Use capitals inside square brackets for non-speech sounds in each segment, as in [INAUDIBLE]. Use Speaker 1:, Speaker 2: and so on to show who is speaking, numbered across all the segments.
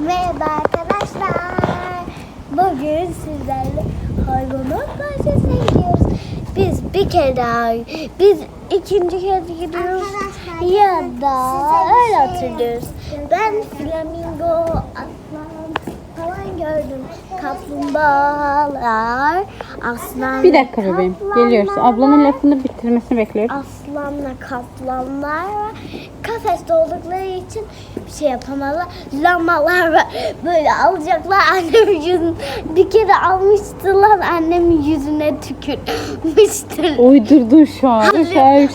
Speaker 1: Merhaba arkadaşlar. Bugün sizlerle hayvanat bahçesine gidiyoruz. Biz bir kere daha, biz ikinci kez gidiyoruz.
Speaker 2: Arkadaşlar,
Speaker 1: Ya da
Speaker 2: bir
Speaker 1: öyle
Speaker 2: şey
Speaker 1: hatırlıyoruz. Ben flamingo, aslan falan gördüm. Kaplumbağalar, aslan
Speaker 3: Bir dakika bebeğim. Geliyoruz. Ablanın lafını bitirmesini bekliyoruz.
Speaker 1: Aslanla kaplanlar var. Kafeste oldukları için bir şey yapamadılar. Lamalar var. Böyle alacaklar annemin yüzünü. Bir kere almıştılar annemin yüzüne tükürmüştür.
Speaker 3: Uydurdun şu an. An bir şey.
Speaker 1: Hayır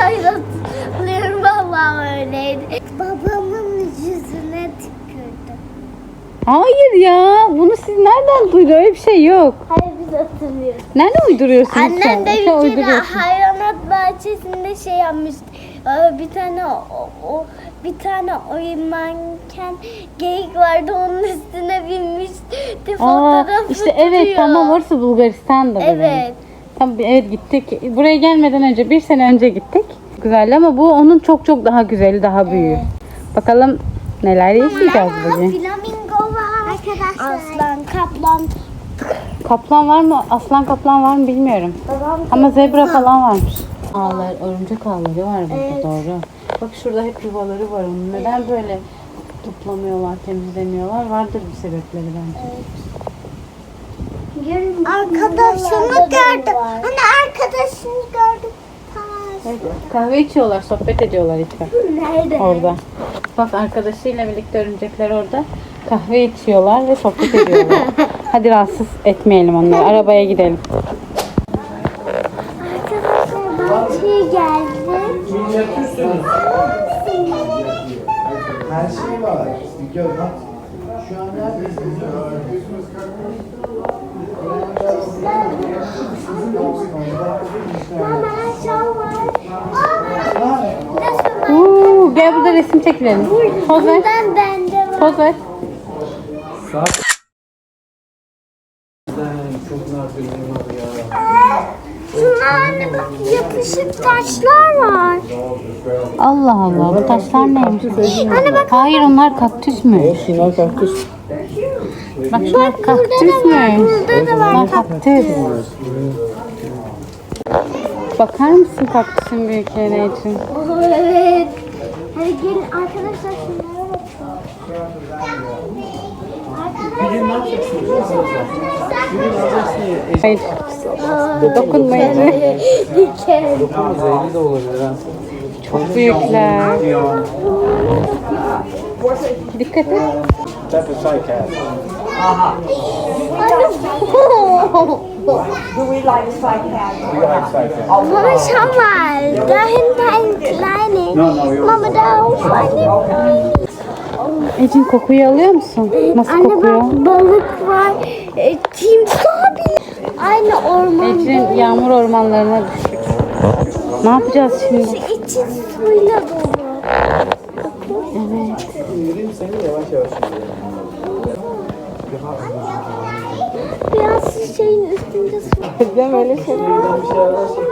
Speaker 1: hayır hatırlıyorum vallahi öyleydi. Babamın yüzüne tükürdü.
Speaker 3: Hayır ya. Bunu siz nereden duydunuz? Öyle bir şey yok.
Speaker 1: Hayır biz hatırlıyoruz.
Speaker 3: Nerede uyduruyorsunuz
Speaker 1: Annem
Speaker 3: sen?
Speaker 1: de
Speaker 3: Sen
Speaker 1: bir kere
Speaker 3: uyduruyorsun.
Speaker 1: hayvanat bahçesinde şey yapmış. Bir tane o, o- bir tane oyun manken geyik vardı onun üstüne binmişti.
Speaker 3: Aa,
Speaker 1: Fotoğrafı
Speaker 3: işte evet tamam orası Bulgaristan'da.
Speaker 1: Evet.
Speaker 3: Tamam evet gittik. Buraya gelmeden önce bir sene önce gittik. Güzeldi ama bu onun çok çok daha güzeli, daha büyüğü. Bakalım neler yaşayacağız bugün.
Speaker 1: Flamingo var.
Speaker 2: Arkadaşlar.
Speaker 1: Aslan, kaplan.
Speaker 3: Kaplan var mı? Aslan kaplan var mı bilmiyorum.
Speaker 1: Babam
Speaker 3: Ama zebra falan varmış. Ağlar, örümcek ağları var burada
Speaker 1: Evet.
Speaker 3: doğru. Bak şurada hep yuvaları var onun. Neden böyle toplamıyorlar, temizlemiyorlar? Vardır bir sebepleri bence.
Speaker 2: Arkadaşını gördüm. Hani arkadaşını gördüm. Tamam.
Speaker 3: Evet, kahve içiyorlar, sohbet ediyorlar İlker.
Speaker 1: Nerede?
Speaker 3: Orada. Bak arkadaşıyla birlikte örümcekler orada kahve içiyorlar ve sohbet ediyorlar. [LAUGHS] Hadi rahatsız etmeyelim onları. Arabaya gidelim.
Speaker 4: Her şey var. Bir gör bak. Şu an neredeyiz
Speaker 3: Uuu, gel burada resim çekilelim. Poz ver.
Speaker 1: Bundan bende var.
Speaker 3: Poz ver.
Speaker 4: Çok nadir ya.
Speaker 1: Şunlar anne bak yapışık taşlar var.
Speaker 3: Allah Allah bu taşlar neymiş?
Speaker 1: Anne bak
Speaker 3: Hayır onlar kaktüsmüş.
Speaker 4: Şunlar kaktüs.
Speaker 3: Bak şunlar
Speaker 1: burada da var.
Speaker 3: kaktüsmüş.
Speaker 1: Burada da var.
Speaker 3: Bunlar kaktüs. Bakar mısın kaktüsün büyüklüğüne için?
Speaker 1: Evet. Hadi gelin arkadaşlar şunlara
Speaker 4: Bir gün ne yapacaksın biliyor.
Speaker 3: Çok büyükler. Dikkat et.
Speaker 4: That's a.
Speaker 5: Do we like
Speaker 4: cat?
Speaker 1: Mama da hinten ein kleines.
Speaker 4: No, no, you're
Speaker 1: Mama da auf eine
Speaker 3: Ecin kokuyu alıyor musun? Nasıl
Speaker 1: Anne
Speaker 3: kokuyor?
Speaker 1: bak balık var. E, timsah bile. Aynı ormanda.
Speaker 3: Ecin yağmur ormanlarına düştük. Ne yapacağız şimdi?
Speaker 1: İçi suyla dolu.
Speaker 3: Evet.
Speaker 4: Yürüyeyim seni yavaş yavaş yürüyelim.
Speaker 1: Biraz şeyin üstünde su.
Speaker 3: Kızım öyle şey.
Speaker 4: Bir şey ararsan.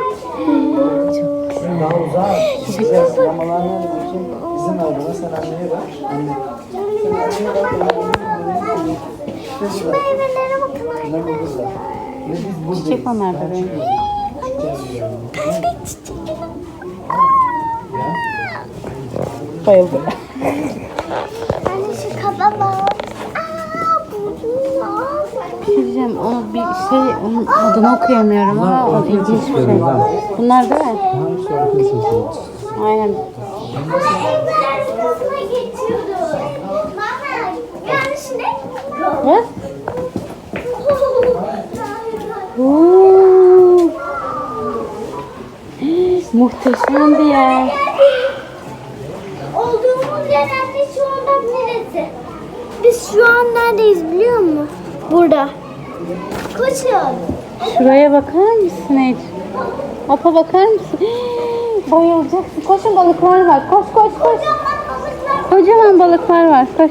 Speaker 4: Daha uzak. Nerede bakayım? İzin bana. Sen anneye ver. Anne.
Speaker 1: Şu meyvelere bakın.
Speaker 4: Buradayız.
Speaker 3: Çiçek onlar da benim.
Speaker 1: Pembe çiçek.
Speaker 3: Bayıldım.
Speaker 1: Anne şu kaba bak.
Speaker 3: Şey diyeceğim. O bir şey, onun adını okuyamıyorum ama o ilginç bir şey. Bunlar değil mi? Aynen. Bak. Oo. Muhteşem bir yer.
Speaker 1: Olduğumuz yer şu anda neresi? Biz şu an neredeyiz biliyor musun? Burada. Koşun.
Speaker 3: Şuraya bakar mısın Ece? Apa bakar mısın? Bayılacaksın. Koşun balıklar var. Koş koş koş.
Speaker 1: Kocaman balıklar.
Speaker 3: Kocaman balıklar var. Koş.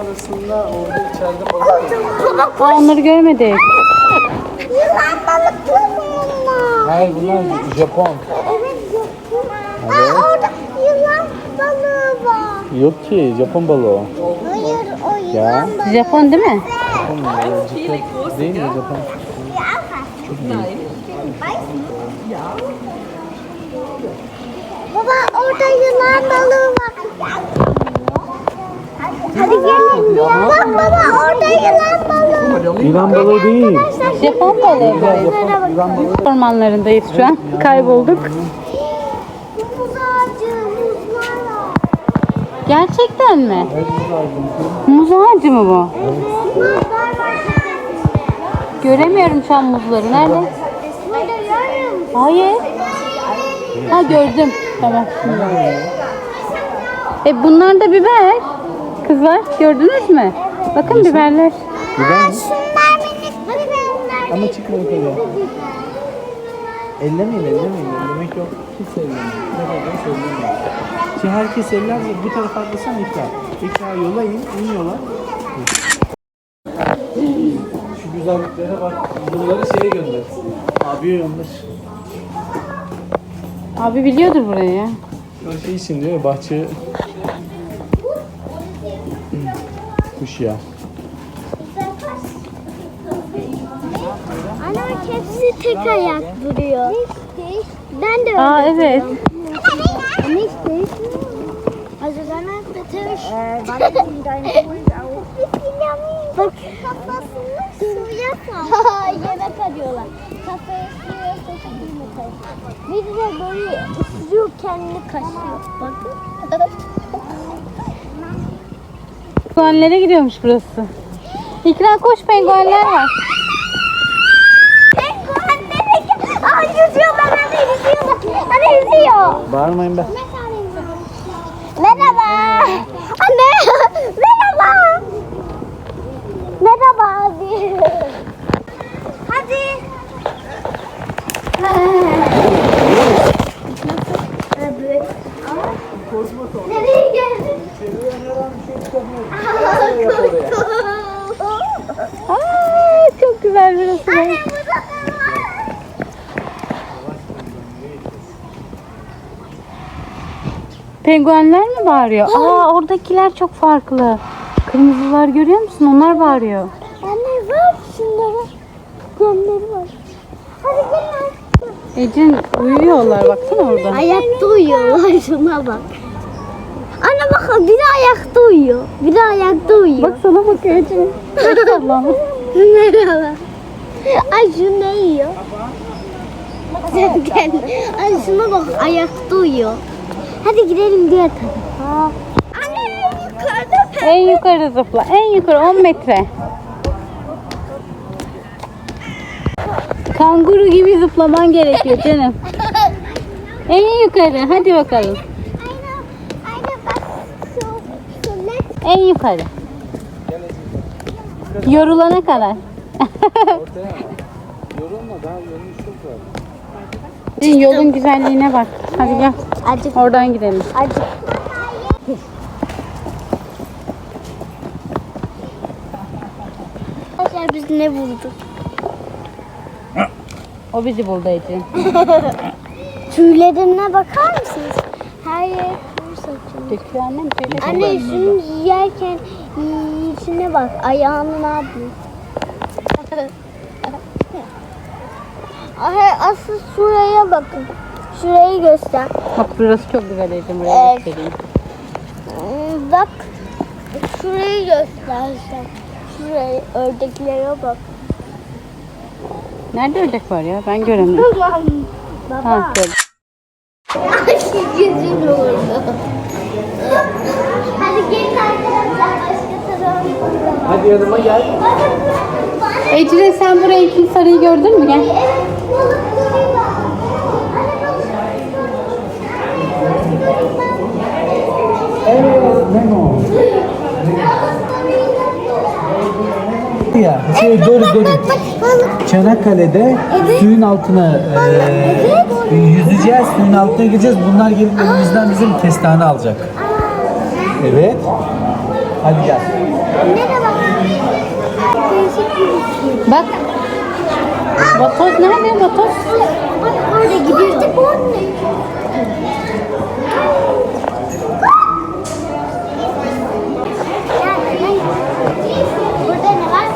Speaker 4: Arasında orada içeride balık var.
Speaker 3: Aa, onları görmedik.
Speaker 2: Yılan balıkları mı onlar?
Speaker 4: Hayır bunlar Japon.
Speaker 2: Evet yok. Aa, orada yılan balığı var.
Speaker 4: Yok ki Japon balığı.
Speaker 2: Hayır o
Speaker 4: Ya.
Speaker 2: yılan balığı.
Speaker 3: Japon değil mi?
Speaker 4: Japon balığı. Japon değil mi Japon?
Speaker 2: Baba orada yılan balığı var. Hadi gelin. Bak baba orada yılan balığı.
Speaker 4: Yılan balığı değil.
Speaker 3: Japon balığı bu. Ormanlarındayız şu an. Kaybolduk.
Speaker 2: Muz ağacı, muzlar var.
Speaker 3: Gerçekten mi? Muz ağacı mı bu?
Speaker 2: Muzlar var.
Speaker 3: Göremiyorum şu an muzları. Nerede?
Speaker 2: Burada?
Speaker 3: Hayır. Ha gördüm. Tamam. E bunlar da biber. Kızlar gördünüz mü? Bakın biberler.
Speaker 4: Biber mi?
Speaker 2: Şunlar minik biberler.
Speaker 4: Ama çıkma yukarı. Ellemeyin, ellemeyin. Ellemek yok. Hiç ellemeyin. Ne kadar ellemeyin. Şimdi herkes eller bu tarafa atlasana İkra. İkra yola in, in yola. Şu güzelliklere bak. Bunları şeye gönder. Abiye gönder.
Speaker 3: Abi biliyordur burayı
Speaker 4: şey için diyor ya, bahçe... Kuş ya.
Speaker 1: Ana hepsi tek ayak duruyor. Ben de öyle.
Speaker 3: Aa evet.
Speaker 1: Also dann hat bitte wann dein Hund auf. Bak kafasını suya sal. Yemek arıyorlar. Kafayı suya arıyor. Bir de böyle ısırıyor kendini kaşıyor. Bakın. [LAUGHS]
Speaker 3: Penguenlere gidiyormuş burası. İkra koş penguenler var.
Speaker 1: Aa yüzüyorlar anne yüzüyorlar. Anne yüzüyor.
Speaker 4: Bağırmayın be.
Speaker 1: Merhaba. Anne. Merhaba. Merhaba abi. Hadi. Nereye geldin?
Speaker 3: Aa, [LAUGHS] çok güzel burası.
Speaker 1: Anne burada ne var?
Speaker 3: Penguenler mi bağırıyor? Aa oradakiler çok farklı. Kırmızılar görüyor musun? Onlar bağırıyor.
Speaker 1: Anne var şunlara. Gömleri var. Hadi gelin
Speaker 3: Ecin uyuyorlar baksana orada.
Speaker 1: Ayakta uyuyorlar şuna bak. Biri ayakta uyuyor. Biri ayakta uyuyor.
Speaker 3: Bak sana bakıyor Ecin. Allah'ım.
Speaker 1: Merhaba. Ay şu ne yiyor? Sen kendi. Ay şuna bak ayakta uyuyor. Hadi gidelim diğer tarafa. Anne yukarıda
Speaker 3: En yukarı zıpla. En yukarı 10 metre. Kanguru gibi zıplaman gerekiyor canım. [LAUGHS] En yukarı. Hadi bakalım.
Speaker 1: Aynen, aynen bak şu, şu net.
Speaker 3: En yukarı. Yorulana kadar.
Speaker 4: Ortaya. Yorulma daha yolun çok var.
Speaker 3: Yolun güzelliğine bak. Hadi gel.
Speaker 1: Acık,
Speaker 3: Oradan gidelim.
Speaker 1: acık. Arkadaşlar biz ne bulduk?
Speaker 3: O bizi buldu Ecin. [LAUGHS]
Speaker 1: Tüylerine bakar mısınız? Her yer
Speaker 3: Döküyor annem tüyleri.
Speaker 1: Anne şunu yerken içine bak. Ayağını ne [LAUGHS] yapıyor? Asıl şuraya bakın. Şurayı göster.
Speaker 3: Bak burası çok güzel Ecin. Buraya
Speaker 1: Evet.
Speaker 3: göstereyim.
Speaker 1: Hmm, Bak. Şurayı göstersen. Şurayı ördeklere bak.
Speaker 3: Nerede ördek var ya? Ben göremiyorum. [LAUGHS]
Speaker 1: Baba.
Speaker 3: Ha, gördüm. [LAUGHS]
Speaker 1: Ay gözün oldu. Hadi gelin arkadaşlar başka tarafa.
Speaker 4: Hadi yanıma gel.
Speaker 3: Ecrin sen buraya iki sarıyı gördün mü? Gel.
Speaker 1: Evet.
Speaker 4: Evet. Ya, şey doğru doğru. Çanakkale'de suyun altına e, yüzeceğiz, suyun altına gireceğiz. Bunlar gelip elimizden bizim kestane alacak. Evet. Hadi gel.
Speaker 1: Merhaba. Değişik bir şey.
Speaker 3: Bak Vatoz nerede vatoz?
Speaker 1: Orada gidiyordu. Burada ne var?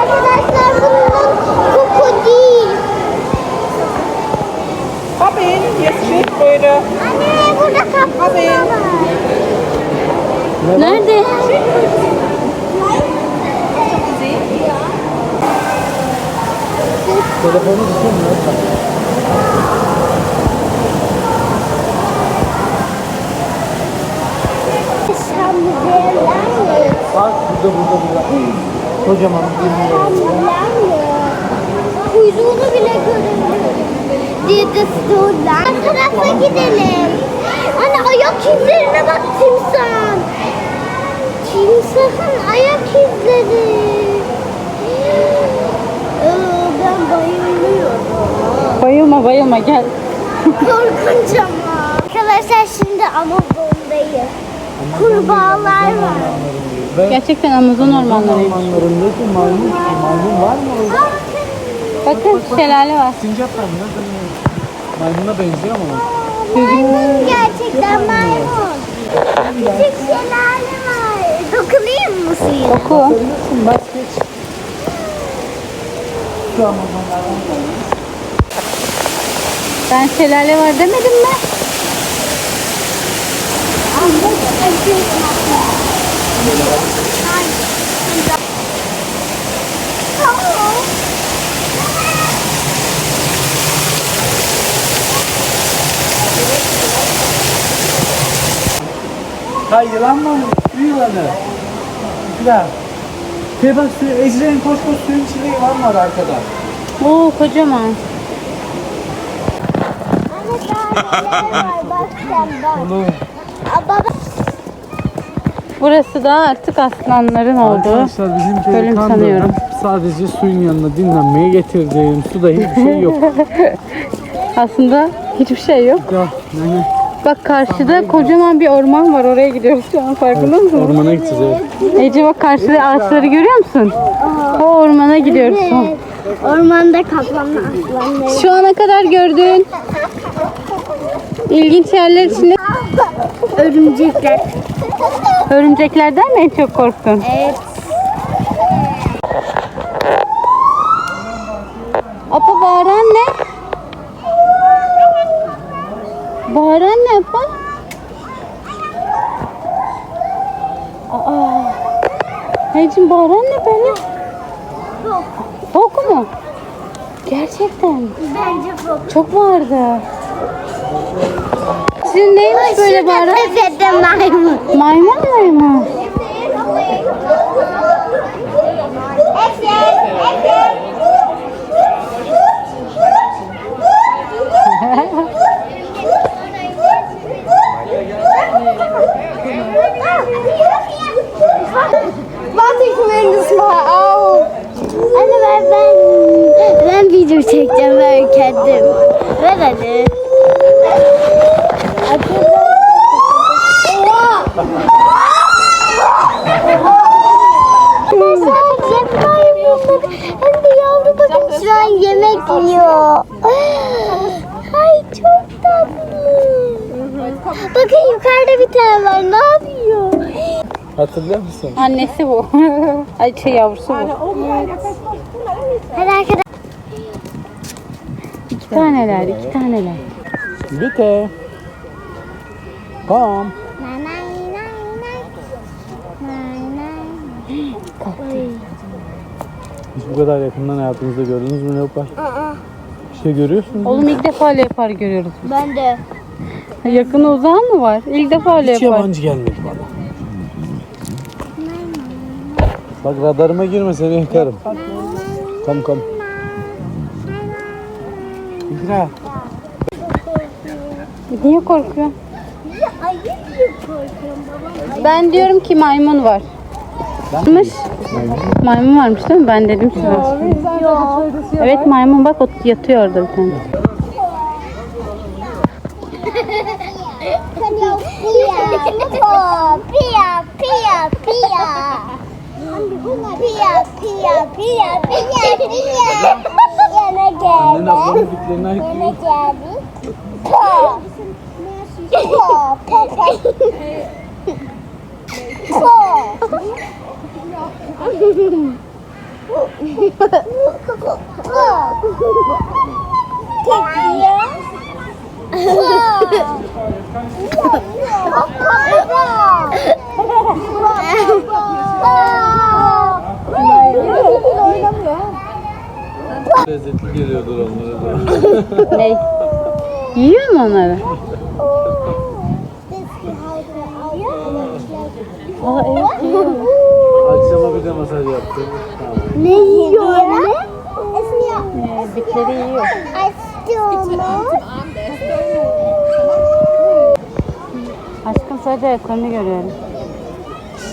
Speaker 1: Arkadaşlar bunun koku değil.
Speaker 2: Hop in, jetzt steht Brüder.
Speaker 1: Anne burada kaplumbağa var.
Speaker 3: Nerede?
Speaker 4: Telefonu tutuyorum.
Speaker 1: Şampiyon
Speaker 4: Bak burada burada burada. Kocaman bir
Speaker 1: Kuyruğunu bile göremiyorum. Didistorlar. tarafa gidelim. Ayak izlerine bak timsah. Timsahın ayak izleri. Ee, ben bayılıyorum.
Speaker 3: Bayılma bayılma gel.
Speaker 1: Korkunç ama. Arkadaşlar şimdi Amazon'dayız. Kurbağalar var.
Speaker 4: Ve
Speaker 3: Gerçekten Amazon ormanlarıymış.
Speaker 4: ormanlarındaki maymun, maymun var mı orada?
Speaker 3: Bakın şelale var.
Speaker 4: Sincap var mı? Maymuna benziyor ama.
Speaker 1: Maymun gerçekten maymun. Küçük şelale var. Dokunayım mı suya?
Speaker 3: Oku.
Speaker 4: Bakabilirsin bak geç. Şu Amazonlardan
Speaker 3: Ben şelale var demedim mi?
Speaker 4: Ha yılan mı? Su yılanı. Güzel. Şey bak su, Ecren koş koş suyun içinde yılan var arkada.
Speaker 3: Oo kocaman.
Speaker 1: Anne daha neler var bak sen bak.
Speaker 4: Oğlum.
Speaker 1: Aa, baba.
Speaker 3: Burası da artık aslanların olduğu.
Speaker 4: Arkadaşlar bizim
Speaker 3: bölüm sanıyorum.
Speaker 4: Sadece suyun yanına dinlenmeye getirdim. Suda hiçbir şey yok. [LAUGHS]
Speaker 3: Aslında hiçbir şey yok.
Speaker 4: ya, yani
Speaker 3: Bak karşıda kocaman bir orman var. Oraya gidiyoruz şu an farkında mısın?
Speaker 4: ormana gideceğiz evet.
Speaker 3: Ece bak karşıda ağaçları görüyor musun? O ormana gidiyoruz.
Speaker 1: Evet. Ormanda kaplanlı aslanları.
Speaker 3: Şu ana kadar gördüğün ilginç yerler içinde
Speaker 1: Örümcekler.
Speaker 3: örümceklerden mi en çok korktun?
Speaker 1: Evet.
Speaker 3: Apa bağıran ne? Bağıran ne apa? Aa. Ecim bağıran ne böyle? Fok mu? Gerçekten.
Speaker 1: Bence bu.
Speaker 3: Çok bağırdı. Sizin neymiş böyle bağıran?
Speaker 1: Tepede maymun.
Speaker 3: Maymun mu?
Speaker 1: Warte, [LAUGHS] ich will das mal auf. Anne ver ben ben video çekeceğim ver kendim. Ver hadi. Hem de yavru bakın şu an yemek yiyor. Ay çok tatlı. Bakın yukarıda bir tane var ne yapıyor?
Speaker 4: Hatırlıyor musun?
Speaker 3: Annesi bu. [LAUGHS] Ay şey yavrusu bu.
Speaker 1: Hadi arkadaşlar.
Speaker 3: Taneler, iki taneler.
Speaker 4: Bitte. Komm. Hiç bu kadar yakından hayatınızda gördünüz mü leopar? Bir şey görüyorsunuz?
Speaker 3: Oğlum ilk defa leopar görüyoruz.
Speaker 1: Ben de.
Speaker 3: Yakın uzağı mı var? İlk defa
Speaker 4: Hiç
Speaker 3: leopar.
Speaker 4: yabancı gelmedi bana. Bak radarıma girme seni yakarım. Kom kom. İkra.
Speaker 3: Niye korkuyor?
Speaker 1: Ya ayı diye korkuyorum babam.
Speaker 3: Ben diyorum ki maymun var. Mış. Maymun varmış değil mi? Ben dedim size.
Speaker 1: Yok.
Speaker 3: Evet maymun bak o yatıyor orada bir tane.
Speaker 1: Pia, pia, pia, pia, pia. Pia, pia, pia, pia. Yana
Speaker 4: Annen
Speaker 1: geldi.
Speaker 4: ablanın bitlerini ayıklıyor.
Speaker 1: geldi. Po. Po, po, po. Po.
Speaker 4: Lezzetli geliyordur onlara da. [LAUGHS]
Speaker 3: Ne? Yiyor mu onları? Aa evet yiyor.
Speaker 4: Akşama bir de masaj yaptım. Tamam.
Speaker 1: Ne yiyor anne?
Speaker 3: Ee, bitleri yiyor. Aşkım sadece ayaklarını görüyorum.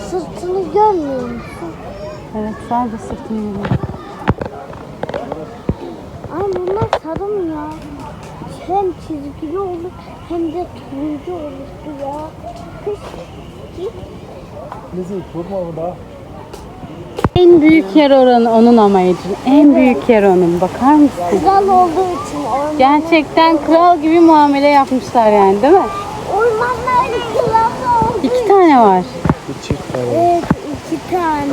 Speaker 1: Sırtını görmüyor musun?
Speaker 3: Evet sadece sırtını görüyorum.
Speaker 1: Ay bunlar sarılmıyor. Hem çizgili olur hem de turuncu olur ya.
Speaker 4: Neyse korkma burada.
Speaker 3: En büyük yer oranı onun ama Ecrin. En büyük yer onun. Bakar mısın?
Speaker 1: Kral olduğu için
Speaker 3: Gerçekten kral gibi muamele yapmışlar yani değil mi?
Speaker 1: ormanlar kral oldu.
Speaker 3: İki tane var.
Speaker 4: Çift var.
Speaker 1: Evet iki tane.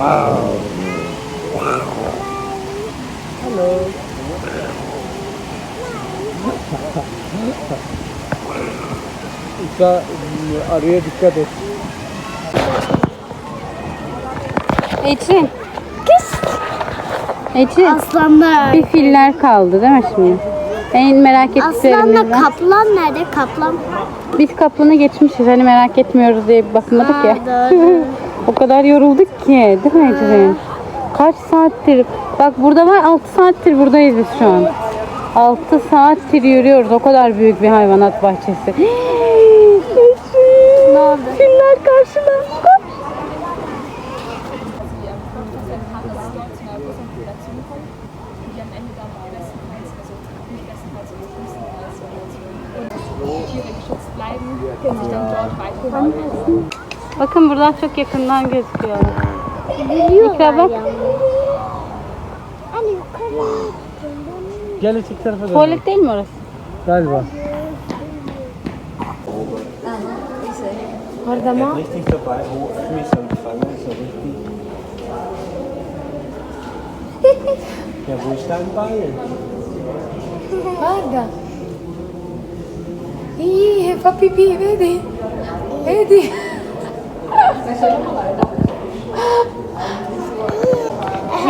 Speaker 1: [GASPS]
Speaker 4: İsa araya dikkat et.
Speaker 3: Ecrin. Ecrin.
Speaker 1: Aslanlar.
Speaker 3: Bir filler kaldı değil mi şimdi? En merak
Speaker 1: Aslanla
Speaker 3: ettiklerimizden.
Speaker 1: kaplan nerede? Kaplan.
Speaker 3: Biz kaplanı geçmişiz. Hani merak etmiyoruz diye bir bakmadık ya.
Speaker 1: Doğru. [LAUGHS]
Speaker 3: o kadar yorulduk ki değil mi Ecrin? Kaç saattir? Bak burada var 6 saattir buradayız biz şu an. 6 saattir yürüyoruz. O kadar büyük bir hayvanat bahçesi.
Speaker 1: ne oldu?
Speaker 3: Filler karşıda. Koş. Bakın buradan çok yakından gözüküyor.
Speaker 1: Gülüyorlar
Speaker 3: İkra bak.
Speaker 1: yalnız. Hani yukarı.
Speaker 4: Gel öteki tarafa dön.
Speaker 3: Tuvalet değil mi orası?
Speaker 4: Galiba.
Speaker 5: richtig dabei, hoch mich so gefangen, so richtig. Ja, wo ist dein Bein?
Speaker 6: Guarda. Ih, fa pipì, vedi? Vedi?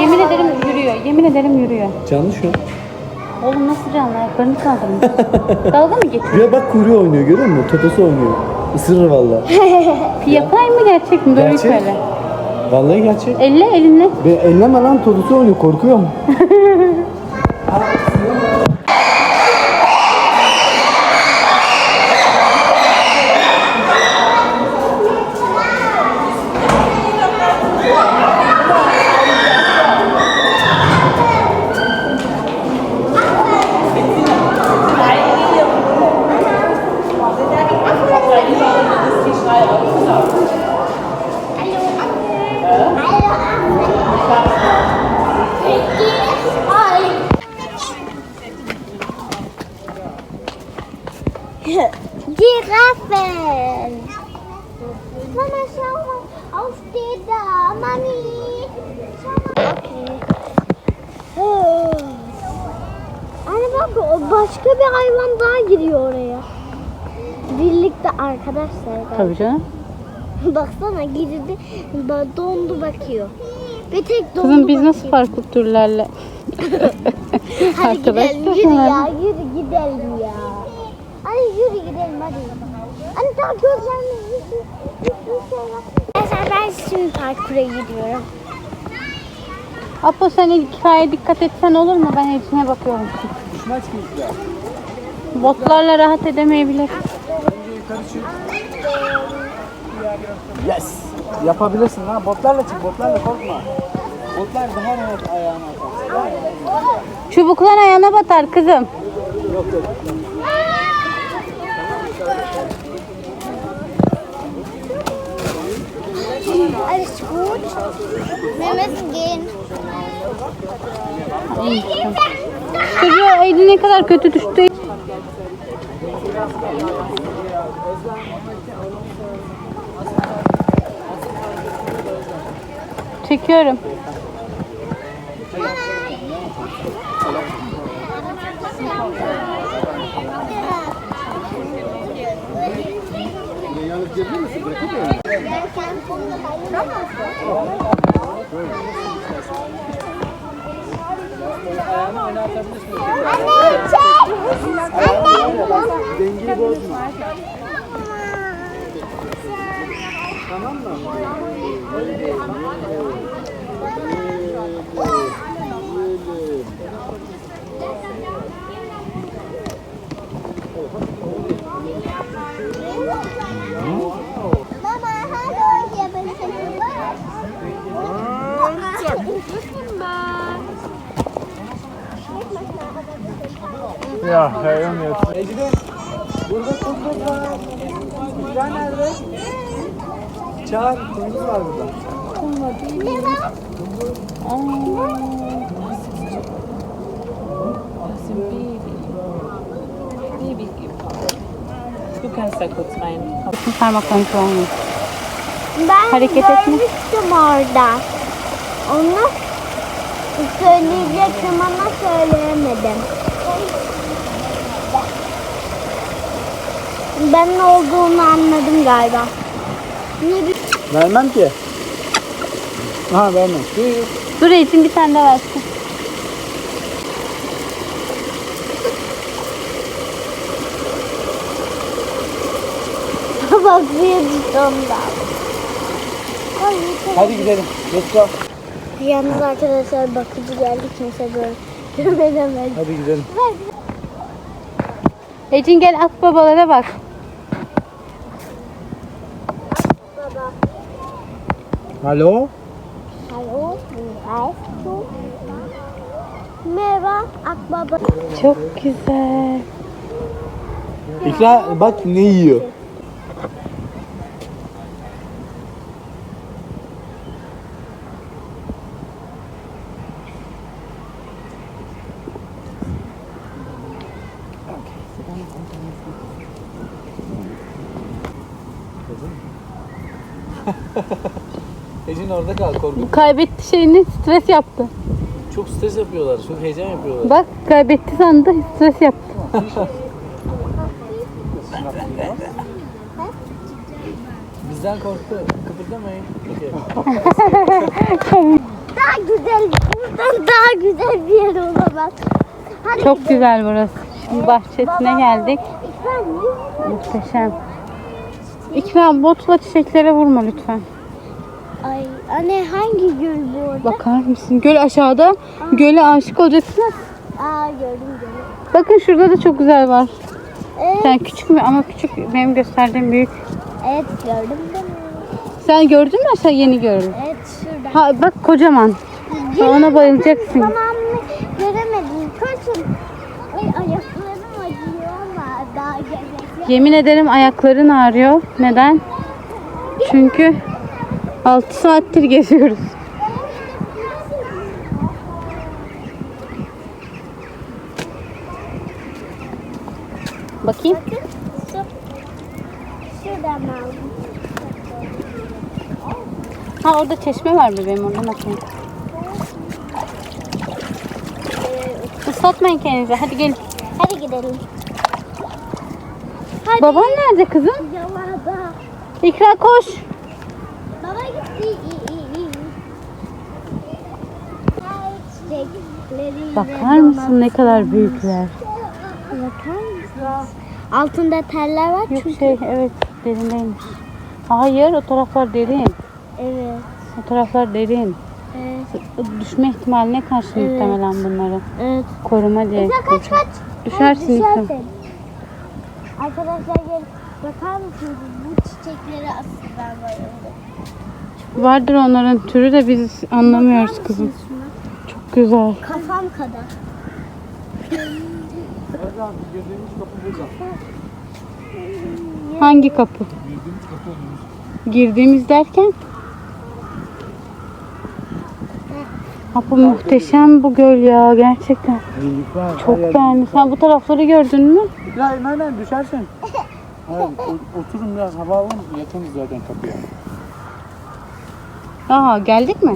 Speaker 3: Yemin ederim yürüyor. Yemin ederim yürüyor.
Speaker 4: Canlı şu an.
Speaker 3: Oğlum nasıl canlı ayaklarını kaldırmış. Dalga mı geçiyor?
Speaker 4: Şuraya bak kuyruğu oynuyor görüyor musun? Totosu oynuyor. Isırır valla. [LAUGHS]
Speaker 3: Yapay mı gerçek mi? Böyle
Speaker 4: Gerçek.
Speaker 3: söyle.
Speaker 4: Vallahi gerçek.
Speaker 3: Elle elinle.
Speaker 4: Be elleme lan totosu oynuyor korkuyorum. [LAUGHS]
Speaker 1: Giraffen. Mama, schau mal. Auf steht da. Mami. Schau mal. Okay. Anne bak o başka bir hayvan daha giriyor oraya. Birlikte arkadaşlar. galiba.
Speaker 3: Tabii canım.
Speaker 1: Baksana girdi. ba- Dondu bakıyor. Bir tek dondu
Speaker 3: Kızım biz
Speaker 1: bakıyor.
Speaker 3: nasıl farklı türlerle
Speaker 1: Hadi [LAUGHS] gidelim yürü ya yürü gidelim ya. Hadi yürü gidelim hadi. Anne daha gözlerimiz Arkadaşlar ben şimdi parkura gidiyorum.
Speaker 3: Apo sen hikayeye dikkat etsen olur mu? Ben Ecrin'e bakıyorum. Botlarla rahat edemeyebilir.
Speaker 4: Yes. Yapabilirsin ha. Botlarla çık, botlarla korkma. Botlar daha rahat ayağına atar.
Speaker 3: Çubuklar ayağına batar kızım.
Speaker 1: Yok yok. Alles gut? Wir.
Speaker 3: Çocuğa Aydın ne kadar kötü düştü. Çekiyorum.
Speaker 5: Dengeyi bozma.
Speaker 1: Mama,
Speaker 5: Ya hayranmıyorsun.
Speaker 4: Ecrin, burada kumdur var. İkra nerede? Çağır, kumdur var burada.
Speaker 1: Ne var?
Speaker 6: Du kannst da kurz rein.
Speaker 3: Bütün parmaklarını kullanmıyor.
Speaker 1: Ben
Speaker 3: Hareket etme.
Speaker 1: görmüştüm orada. Onu söyleyecektim ama söyleyemedim. Ben ne olduğunu anladım galiba.
Speaker 5: Vermem ki. Aha vermem.
Speaker 3: Dur için bir tane de versin. [LAUGHS]
Speaker 1: bak bir yeter.
Speaker 5: Hadi gidelim. Let's go.
Speaker 1: Yalnız arkadaşlar bakıcı geldi kimse böyle [LAUGHS] görmedemez.
Speaker 5: Hadi gidelim.
Speaker 3: Ecin gel akbabalara bak.
Speaker 5: Alo.
Speaker 1: Alo. Alo. Merhaba Akbaba.
Speaker 3: Çok güzel.
Speaker 5: İkra bak ne yiyor.
Speaker 4: Ecrin orada kal, korkut.
Speaker 3: Kaybetti şeyini stres yaptı.
Speaker 4: Çok stres yapıyorlar, çok heyecan yapıyorlar.
Speaker 3: Bak kaybetti sandı stres yaptı.
Speaker 4: Bizden korktu. Kıpırdamayın. [LAUGHS]
Speaker 1: Daha güzel, buradan daha güzel bir yer olamaz. Hadi
Speaker 3: Çok güzel burası. Şimdi bahçesine geldik.
Speaker 1: Efendim?
Speaker 3: Muhteşem. İkram botla çiçeklere vurma lütfen.
Speaker 1: Ay anne hangi gül bu orada?
Speaker 3: Bakar mısın? Göl aşağıda. Göle aşık olacaksınız.
Speaker 1: Aa gördüm gördüm.
Speaker 3: Bakın şurada da çok güzel var.
Speaker 1: Evet,
Speaker 3: Sen küçük mü? Ama küçük. Benim gösterdiğim büyük.
Speaker 1: evet gördüm mi?
Speaker 3: Sen gördün mü? Sen yeni gördün.
Speaker 1: Evet şurada.
Speaker 3: Ha bak kocaman. Sen ona bayılacaksın.
Speaker 1: Tamamını göremedim. Koşun. Ay ayaklarım acıyor ama daha göremedim.
Speaker 3: Yemin ederim ayakların ağrıyor. Neden? [LAUGHS] Çünkü 6 saattir geziyoruz. Bakayım.
Speaker 1: Şu, şuradan aldım.
Speaker 3: Ha orada çeşme var bebeğim oradan bakayım. Islatmayın kendinizi. Hadi gelin.
Speaker 1: Hadi gidelim. Hadi.
Speaker 3: Baban nerede kızım?
Speaker 1: Yalada.
Speaker 3: İkra koş.
Speaker 1: Baba gitti. İyi, iyi, iyi. Ay, çiçekleri
Speaker 3: Bakar mısın ne kadar büyükler?
Speaker 1: Bakar mısın? Altında teller var
Speaker 3: Yok
Speaker 1: çünkü.
Speaker 3: şey evet derindeymiş. Hayır o taraflar derin.
Speaker 1: Evet.
Speaker 3: O taraflar derin.
Speaker 1: Evet.
Speaker 3: Düşme ihtimaline karşı
Speaker 1: Evet.
Speaker 3: muhtemelen bunları.
Speaker 1: Evet.
Speaker 3: Koruma diye.
Speaker 1: Sen kaç kaç.
Speaker 3: Düşersin
Speaker 1: düşersin. Arkadaşlar gel bakar mısınız bu çiçeklere aslında ben bayıldım.
Speaker 3: Vardır onların türü de biz anlamıyoruz kızım. Güzel.
Speaker 1: Kafam kadar.
Speaker 5: Oradan girdiğimiz kapı burada.
Speaker 3: Hangi kapı? Girdiğimiz derken Ha, bu muhteşem bu göl ya gerçekten. Çok beğendim. Sen bu tarafları gördün mü?
Speaker 5: Ya nereden düşersin? Hayır, oturun biraz hava alın. Yakınız zaten kapıya.
Speaker 3: Aa geldik mi?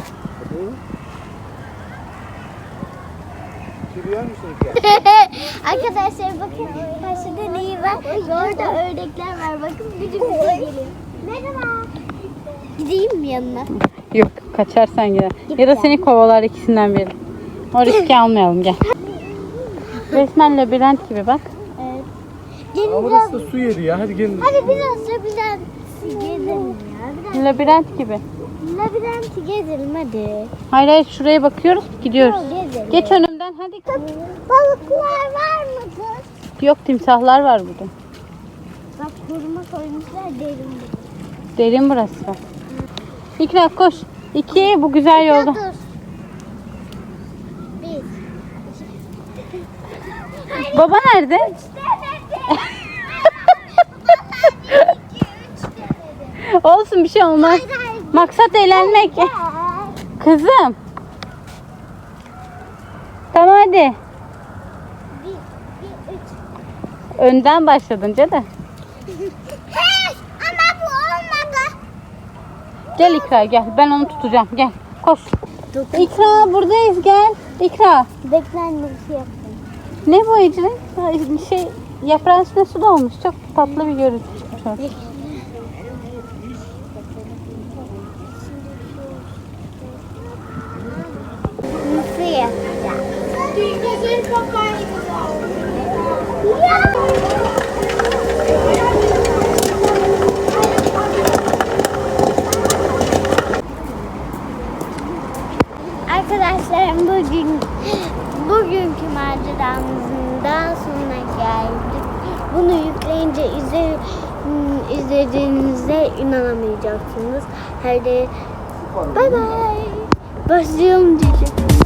Speaker 5: Yürüyor musun? [LAUGHS]
Speaker 1: Arkadaşlar bakın karşıda neyi var? Orada ördekler var. Bakın biri bize geliyor. Merhaba. Gideyim mi yanına?
Speaker 3: Yok kaçarsan gider. Ya da seni kovalar ikisinden biri. O riski almayalım gel. Resmen labirent gibi bak.
Speaker 1: Evet. Gelin
Speaker 5: Ama
Speaker 1: biraz.
Speaker 5: burası da su yeri ya. Hadi gelin.
Speaker 1: Hadi biraz labirent gezelim ya.
Speaker 3: Labirent gibi.
Speaker 1: labirenti gezelim hadi.
Speaker 3: Hayır hayır şuraya bakıyoruz gidiyoruz.
Speaker 1: Gezelim.
Speaker 3: Geç önümden hadi.
Speaker 1: Balıklar var mıdır?
Speaker 3: Yok timsahlar var burada.
Speaker 1: Bak kuruma koymuşlar derin.
Speaker 3: Derin burası bak. İkra koş. İki bu güzel yolda.
Speaker 1: dur. Bir. [LAUGHS]
Speaker 3: Baba nerede? [LAUGHS] Olsun bir şey olmaz. Maksat eğlenmek. Kızım. Hadi.
Speaker 1: Bir, bir, üç.
Speaker 3: Önden başladın cadı.
Speaker 1: Hey, ama bu olmadı.
Speaker 3: Gel İkra gel. Ben onu tutacağım. Gel. Koş. İkra buradayız gel. İkra.
Speaker 1: Beklenme bir şey yaptım.
Speaker 3: Ne bu Ecrin? Şey yaprağın üstüne su dolmuş. Çok tatlı bir görüntü çıkmış orada.
Speaker 1: Hadi bay bay. Başlayalım diyeceğim.